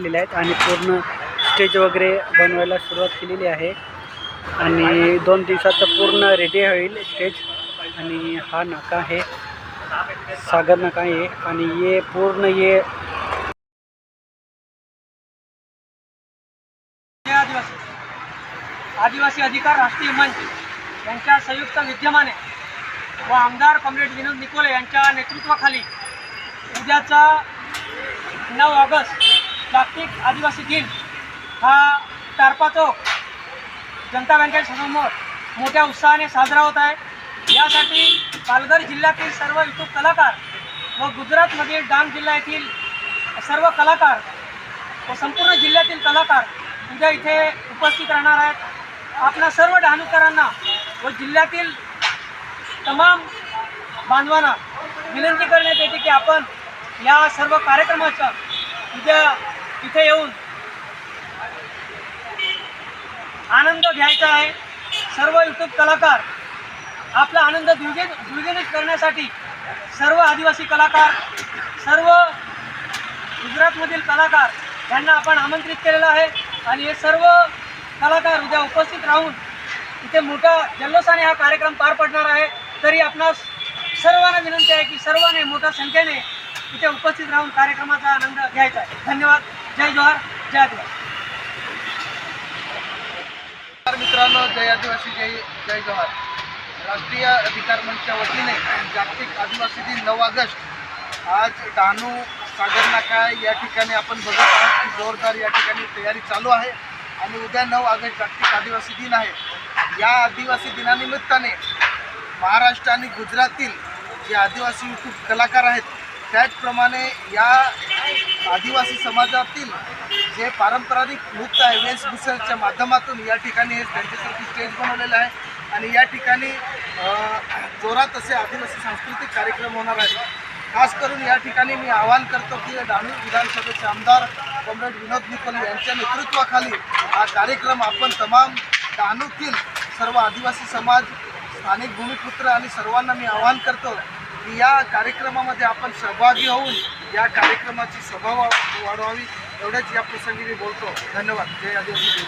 आलेले आहेत आणि पूर्ण स्टेज वगैरे बनवायला सुरुवात केलेली आहे. आणि दोन दिवसात पूर्ण रेडी होईल स्टेज. आणि हा नाका आहे. सागर नाका आहे. आणि ये पूर्ण ये. आदिवासी. आदिवासी अधिकार राष्ट्रीय मंच यांच्या संयुक्त विद्यमाने व आमदार कॉम्रेड विनोद निकोले यांच्या नेतृत्वाखाली उद्याचा नऊ ऑगस्ट जागतिक आदिवासी दिन हा टारपा चौक जनता बँकेच्या समोर मोठ्या उत्साहाने साजरा होत आहे. यासाठी पालघर जिल्ह्यातील सर्व इच्छुक कलाकार व गुजरातमधील डांग जिल्हा येथील सर्व कलाकार व संपूर्ण जिल्ह्यातील कलाकार उद्या इथे उपस्थित राहणार आहेत. आपल्या सर्व डहाणूकरांना व जिल्ह्यातील तमाम बांधवांना विनंती करण्यात येते की आपण या सर्व कार्यक्रमाचं उद्या इथे येऊन आनंद घ्यायचा आहे. सर्व यूट्यूब कलाकार आपला आनंद द्विगुणित द्विगुणित करण्यासाठी सर्व आदिवासी कलाकार सर्व गुजरातमधील कलाकार यांना आपण आमंत्रित केलेलं आहे. आणि हे सर्व कलाकार उद्या उपस्थित राहून इथे मोठा जल्लोषाने हा कार्यक्रम पार पडणार आहे. तरी आपणास सर्वांना विनंती आहे की सर्वांनी मोठ्या संख्येने इथे उपस्थित राहून कार्यक्रमाचा आनंद घ्यायचा आहे. धन्यवाद. जय जोहार जय आदिवासी. मित्रांनो जय आदिवासी जय जय जोहार. राष्ट्रीय अधिकार मंचच्या वतीने जागतिक आदिवासी दिन नऊ ऑगस्ट. आज डहाणू सागर नाका या ठिकाणी आपण बघत आहोत की जोरदार या ठिकाणी तयारी चालू आहे आणि उद्या नऊ ऑगस्ट जागतिक आदिवासी दिन आहे. या आदिवासी दिनानिमित्ताने महाराष्ट्र आणि गुजरातील जे आदिवासी यूट्यूब कलाकार आहेत त्याचप्रमाणे या आदिवासी समाजातील जे पारंपरिक नृत्य आहे वेशभूषाच्या माध्यमातून या ठिकाणी हे त्यांच्यासाठी स्टेज बनवलेलं आहे. आणि या ठिकाणी जोरात असे आदिवासी सांस्कृतिक कार्यक्रम होणार आहेत. खास करून या ठिकाणी मी आवाहन करतो की डहाणू विधानसभेचे आमदार कॉम्रेड विनोद निकल यांच्या नेतृत्वाखाली हा कार्यक्रम आपण तमाम डहाणूतील सर्व आदिवासी समाज स्थानिक भूमिपुत्र आणि सर्वांना मी आवाहन करतो की या कार्यक्रमामध्ये आपण सहभागी होऊन या कार्यक्रमाची सभा वाढवावी एवढ्याच या प्रसंगी मी बोलतो. धन्यवाद. जय आदिवासी